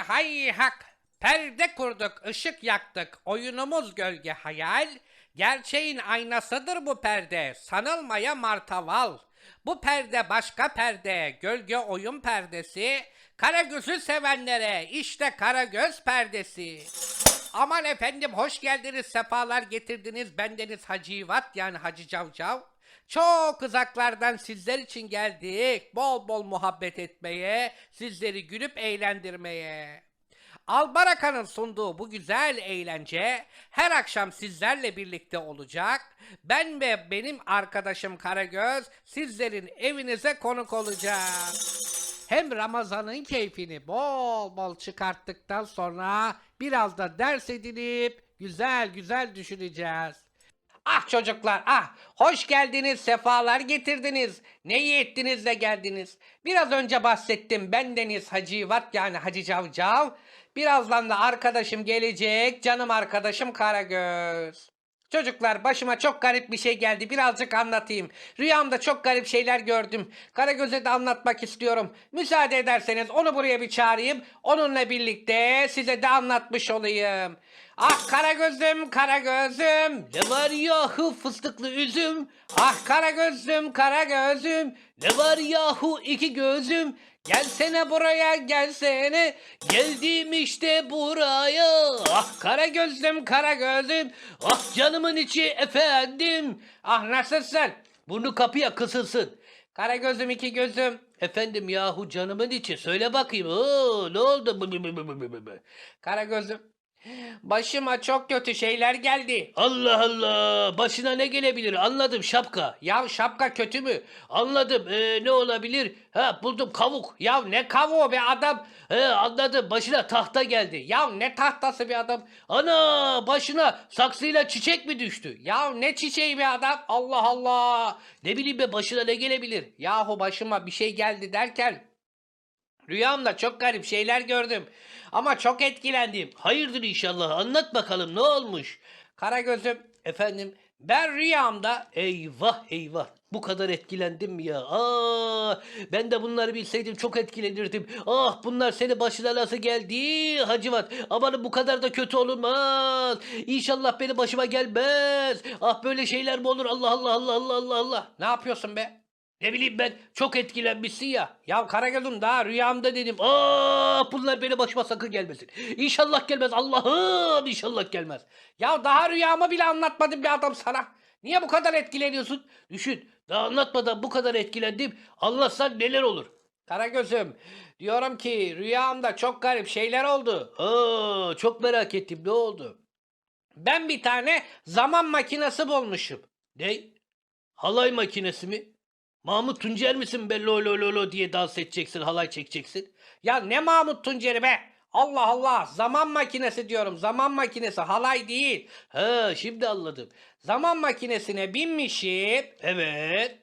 hay hak. Perde kurduk, ışık yaktık. Oyunumuz gölge hayal. Gerçeğin aynasıdır bu perde. Sanılmaya martaval. Bu perde başka perde. Gölge oyun perdesi. Karagöz'ü sevenlere işte Karagöz perdesi. Aman efendim hoş geldiniz, sefalar getirdiniz. Bendeniz Hacivat yani Hacı Cavcav. Çok uzaklardan sizler için geldik. Bol bol muhabbet etmeye, sizleri gülüp eğlendirmeye. Albaraka'nın sunduğu bu güzel eğlence her akşam sizlerle birlikte olacak. Ben ve benim arkadaşım Karagöz sizlerin evinize konuk olacak. Hem Ramazan'ın keyfini bol bol çıkarttıktan sonra biraz da ders edinip güzel güzel düşüneceğiz. Ah çocuklar ah hoş geldiniz sefalar getirdiniz. Ne iyi ettiniz de geldiniz. Biraz önce bahsettim bendeniz Hacivat yani Hacı Cavcav. Birazdan da arkadaşım gelecek canım arkadaşım Karagöz. Çocuklar başıma çok garip bir şey geldi. Birazcık anlatayım. Rüyamda çok garip şeyler gördüm. Karagöz'e de anlatmak istiyorum. Müsaade ederseniz onu buraya bir çağırayım. Onunla birlikte size de anlatmış olayım. Ah Karagöz'üm Karagöz'üm. Ne var yahu fıstıklı üzüm. Ah Karagöz'üm Karagöz'üm. Ne var yahu iki gözüm. Gelsene buraya gelsene. Geldim işte buraya. Ah kara gözlüm kara gözlüm. Ah canımın içi efendim. Ah nasılsın? Bunu kapıya kısılsın. Kara gözüm iki gözüm. Efendim yahu canımın içi söyle bakayım. Oo, ne oldu? Kara gözüm. Başıma çok kötü şeyler geldi. Allah Allah. Başına ne gelebilir? Anladım şapka. Ya şapka kötü mü? Anladım. Ee, ne olabilir? Ha buldum kavuk. Ya ne kavuğu be adam? He anladım. Başına tahta geldi. Ya ne tahtası bir adam? Ana başına saksıyla çiçek mi düştü? Ya ne çiçeği be adam? Allah Allah. Ne bileyim be başına ne gelebilir? Yahu başıma bir şey geldi derken Rüyamda çok garip şeyler gördüm. Ama çok etkilendim. Hayırdır inşallah. Anlat bakalım ne olmuş? Karagöz'üm efendim ben rüyamda eyvah eyvah bu kadar etkilendim ya? Aa, ben de bunları bilseydim çok etkilenirdim. Ah bunlar seni başına nasıl geldi Hacivat? Aman bu kadar da kötü olunmaz. İnşallah benim başıma gelmez. Ah böyle şeyler mi olur? Allah Allah Allah Allah Allah Allah. Ne yapıyorsun be? Ne bileyim ben çok etkilenmişsin ya. Ya Karagöz'üm daha rüyamda dedim. Aa bunlar benim başıma sakın gelmesin. İnşallah gelmez Allah'ım inşallah gelmez. Ya daha rüyamı bile anlatmadım bir adam sana. Niye bu kadar etkileniyorsun? Düşün daha anlatmadan bu kadar etkilendim. Anlatsan neler olur? Karagöz'üm diyorum ki rüyamda çok garip şeyler oldu. Aa, çok merak ettim ne oldu? Ben bir tane zaman makinesi bulmuşum. Ne? Halay makinesi mi? Mahmut Tuncer misin be lo lo lo lo diye dans edeceksin, halay çekeceksin? Ya ne Mahmut Tuncer'i be? Allah Allah zaman makinesi diyorum zaman makinesi halay değil. Ha şimdi anladım. Zaman makinesine binmişim. Evet.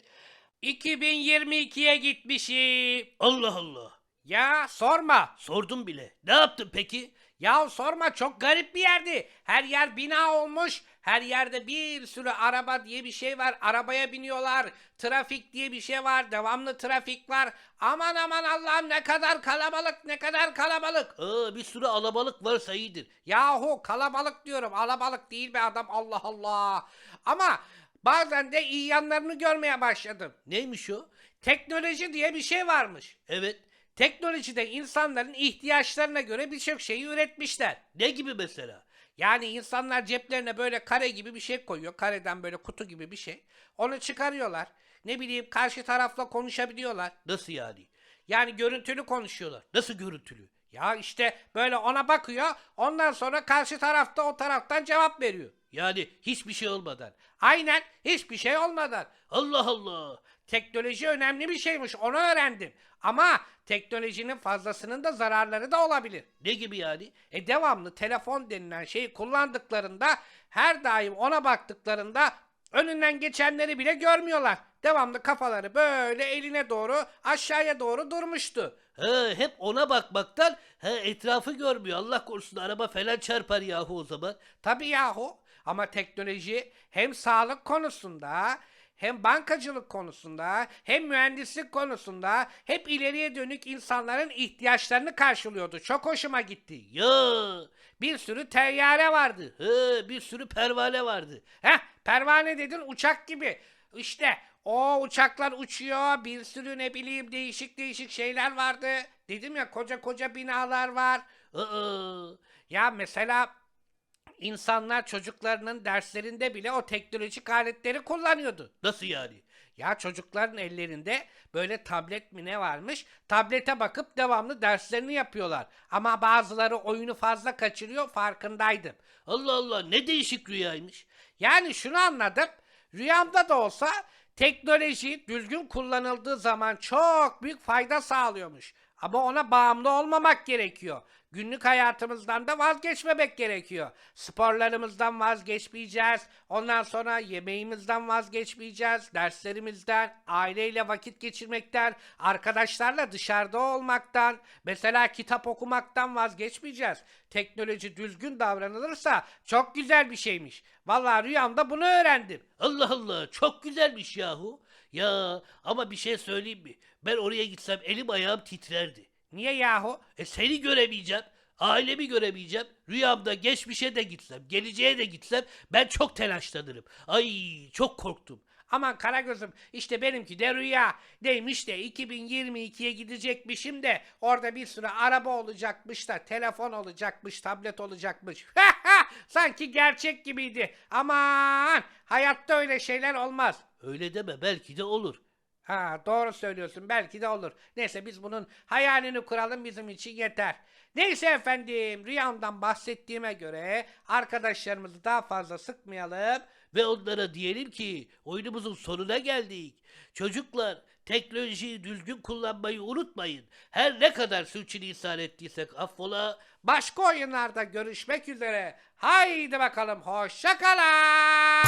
2022'ye gitmişim. Allah Allah. Ya sorma. Sordum bile. Ne yaptın peki? Ya sorma çok garip bir yerdi. Her yer bina olmuş. Her yerde bir sürü araba diye bir şey var. Arabaya biniyorlar. Trafik diye bir şey var. Devamlı trafik var. Aman aman Allah'ım ne kadar kalabalık ne kadar kalabalık. Aa, bir sürü alabalık varsa iyidir. Yahu kalabalık diyorum. Alabalık değil be adam Allah Allah. Ama bazen de iyi yanlarını görmeye başladım. Neymiş o? Teknoloji diye bir şey varmış. Evet. Teknolojide insanların ihtiyaçlarına göre birçok şeyi üretmişler. Ne gibi mesela? Yani insanlar ceplerine böyle kare gibi bir şey koyuyor. Kareden böyle kutu gibi bir şey. Onu çıkarıyorlar. Ne bileyim karşı tarafla konuşabiliyorlar. Nasıl yani? Yani görüntülü konuşuyorlar. Nasıl görüntülü? Ya işte böyle ona bakıyor. Ondan sonra karşı tarafta o taraftan cevap veriyor. Yani hiçbir şey olmadan. Aynen hiçbir şey olmadan. Allah Allah. Teknoloji önemli bir şeymiş onu öğrendim. Ama teknolojinin fazlasının da zararları da olabilir. Ne gibi yani? E devamlı telefon denilen şeyi kullandıklarında her daim ona baktıklarında önünden geçenleri bile görmüyorlar. Devamlı kafaları böyle eline doğru aşağıya doğru durmuştu. He, hep ona bakmaktan he, etrafı görmüyor. Allah korusun araba falan çarpar yahu o zaman. Tabii yahu. Ama teknoloji hem sağlık konusunda hem bankacılık konusunda hem mühendislik konusunda hep ileriye dönük insanların ihtiyaçlarını karşılıyordu. Çok hoşuma gitti. Ya bir sürü teyyare vardı. He, bir sürü pervane vardı. Heh pervane dedin uçak gibi. İşte o uçaklar uçuyor. Bir sürü ne bileyim değişik değişik şeyler vardı. Dedim ya koca koca binalar var. Aa, ya mesela İnsanlar çocuklarının derslerinde bile o teknolojik aletleri kullanıyordu. Nasıl yani? Ya çocukların ellerinde böyle tablet mi ne varmış? Tablete bakıp devamlı derslerini yapıyorlar. Ama bazıları oyunu fazla kaçırıyor farkındaydım. Allah Allah ne değişik rüyaymış. Yani şunu anladım. Rüyamda da olsa teknoloji düzgün kullanıldığı zaman çok büyük fayda sağlıyormuş. Ama ona bağımlı olmamak gerekiyor. Günlük hayatımızdan da vazgeçmemek gerekiyor. Sporlarımızdan vazgeçmeyeceğiz. Ondan sonra yemeğimizden vazgeçmeyeceğiz. Derslerimizden, aileyle vakit geçirmekten, arkadaşlarla dışarıda olmaktan, mesela kitap okumaktan vazgeçmeyeceğiz. Teknoloji düzgün davranılırsa çok güzel bir şeymiş. Vallahi rüyamda bunu öğrendim. Allah Allah çok güzelmiş yahu. Ya ama bir şey söyleyeyim mi? Ben oraya gitsem elim ayağım titrerdi. Niye yahu? E seni göremeyeceğim. Ailemi göremeyeceğim. Rüyamda geçmişe de gitsem, geleceğe de gitsem ben çok telaşlanırım. Ay çok korktum. Aman Karagöz'üm işte benimki de rüya. Neymiş de 2022'ye gidecekmişim de orada bir sürü araba olacakmış da telefon olacakmış, tablet olacakmış. Sanki gerçek gibiydi. Aman hayatta öyle şeyler olmaz. Öyle deme belki de olur. Ha doğru söylüyorsun belki de olur. Neyse biz bunun hayalini kuralım bizim için yeter. Neyse efendim rüyamdan bahsettiğime göre arkadaşlarımızı daha fazla sıkmayalım. Ve onlara diyelim ki oyunumuzun sonuna geldik. Çocuklar teknolojiyi düzgün kullanmayı unutmayın. Her ne kadar sürçülisan ettiysek affola. Başka oyunlarda görüşmek üzere. Haydi bakalım hoşça kalın.